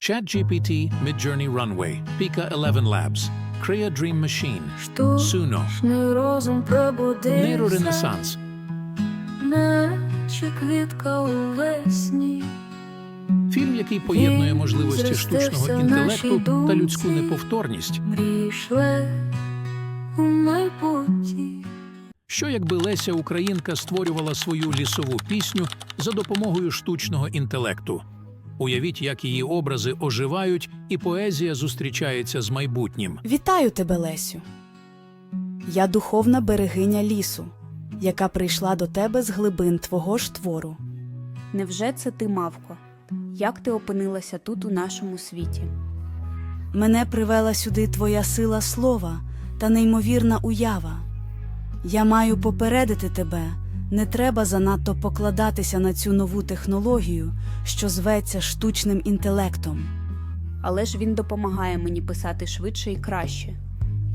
ChatGPT Midjourney Runway, Pika 11 Labs, Crea Dream Machine, Suno, розум пробудився, Нейроренесанс, наче квітка у весні. фільм, який поєднує можливості штучного інтелекту та людську неповторність. Мрійшле у майбутнє. Що якби Леся Українка створювала свою лісову пісню за допомогою штучного інтелекту? Уявіть, як її образи оживають, і поезія зустрічається з майбутнім. Вітаю тебе, Лесю. Я духовна берегиня лісу, яка прийшла до тебе з глибин твого ж твору. Невже це ти, мавко? Як ти опинилася тут у нашому світі? Мене привела сюди твоя сила слова та неймовірна уява. Я маю попередити тебе, не треба занадто покладатися на цю нову технологію, що зветься штучним інтелектом. Але ж він допомагає мені писати швидше і краще.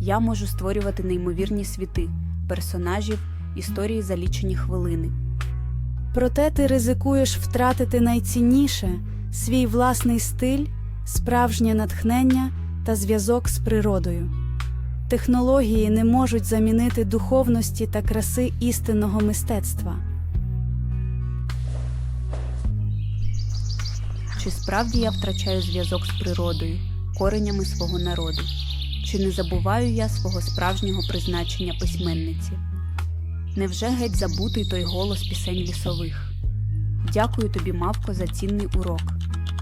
Я можу створювати неймовірні світи, персонажів, історії за лічені хвилини. Проте ти ризикуєш втратити найцінніше свій власний стиль, справжнє натхнення та зв'язок з природою. Технології не можуть замінити духовності та краси істинного мистецтва. Чи справді я втрачаю зв'язок з природою, коренями свого народу? Чи не забуваю я свого справжнього призначення письменниці? Невже геть забутий той голос пісень лісових? Дякую тобі, мавко, за цінний урок.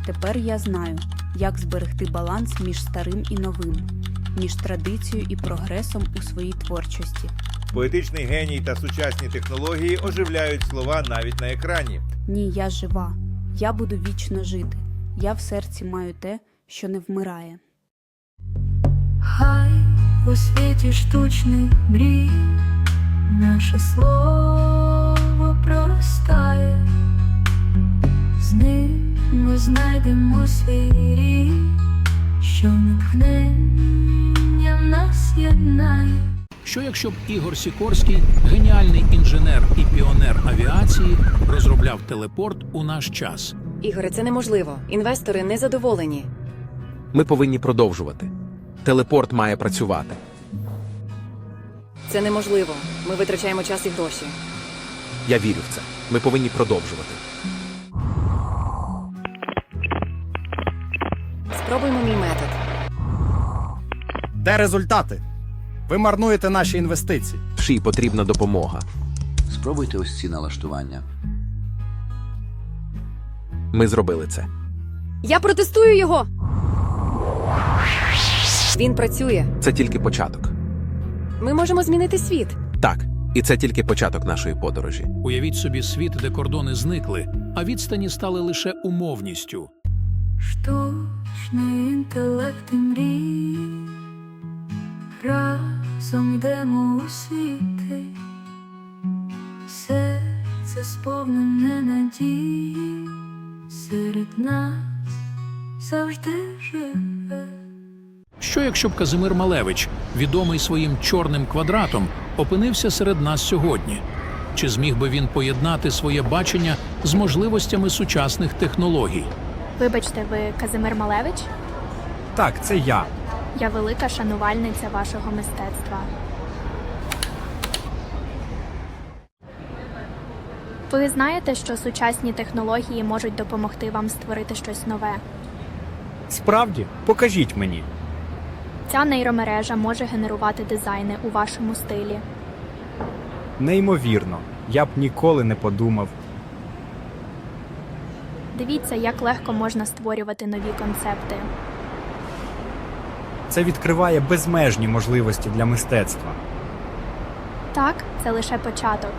Тепер я знаю, як зберегти баланс між старим і новим, між традицією і прогресом у своїй творчості. Поетичний геній та сучасні технології оживляють слова навіть на екрані. Ні, я жива. Я буду вічно жити. Я в серці маю те, що не вмирає. Хай у світі штучний мрій, наше слово проростає, з ним ми знайдемо свій рід, що натхнення нас єднає. Що якщо б Ігор Сікорський, геніальний інженер і піонер авіації, розробляв телепорт у наш час? Ігоре, це неможливо. Інвестори не задоволені. Ми повинні продовжувати. Телепорт має працювати. Це неможливо. Ми витрачаємо час і гроші. Я вірю в це. Ми повинні продовжувати. Спробуймо мій метод. Де результати? Ви марнуєте наші інвестиції. Шій потрібна допомога. Спробуйте ось ці налаштування. Ми зробили це. Я протестую його. Він працює. Це тільки початок. Ми можемо змінити світ. Так, і це тільки початок нашої подорожі. Уявіть собі світ, де кордони зникли, а відстані стали лише умовністю. Штучний інтелект і мрій, разом йдемо у світи, серце сповнене надії, серед нас завжди живе. Що якщо б Казимир Малевич, відомий своїм чорним квадратом, опинився серед нас сьогодні? Чи зміг би він поєднати своє бачення з можливостями сучасних технологій? Вибачте, ви Казимир Малевич? Так, це я. Я велика шанувальниця вашого мистецтва. Ви знаєте, що сучасні технології можуть допомогти вам створити щось нове. Справді, покажіть мені. Ця нейромережа може генерувати дизайни у вашому стилі. Неймовірно. Я б ніколи не подумав. Дивіться, як легко можна створювати нові концепти. Це відкриває безмежні можливості для мистецтва. Так, це лише початок.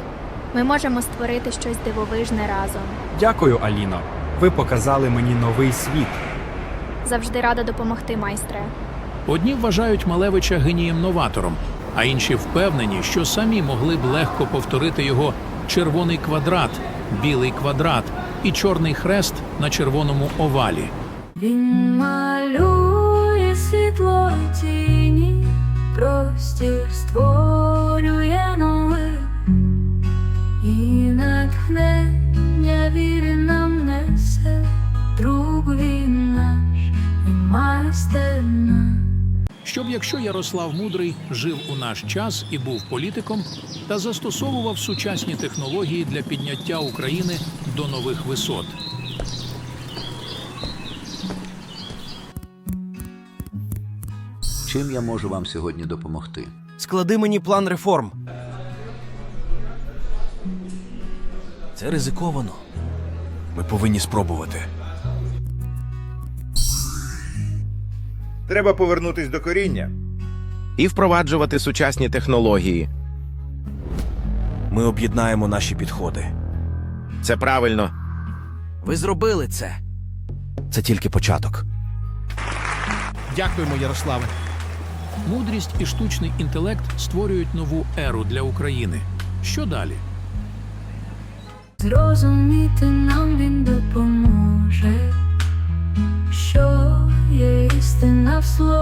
Ми можемо створити щось дивовижне разом. Дякую, Аліно. Ви показали мені новий світ. Завжди рада допомогти, майстре. Одні вважають Малевича генієм-новатором, а інші впевнені, що самі могли б легко повторити його червоний квадрат, білий квадрат і чорний хрест на червоному овалі. Він малює світло і тіні, простір створює новий, і натхнення віри нам несе, друг він наш стена. Щоб якщо Ярослав Мудрий жив у наш час і був політиком та застосовував сучасні технології для підняття України до нових висот. Чим я можу вам сьогодні допомогти? Склади мені план реформ. Це ризиковано. Ми повинні спробувати. Треба повернутись до коріння. і впроваджувати сучасні технології. Ми об'єднаємо наші підходи. Це правильно. Ви зробили це. Це тільки початок. Дякуємо, Ярославе. Мудрість і штучний інтелект створюють нову еру для України. Що далі? Зрозуміти нам він допоможе, що є істина в слові.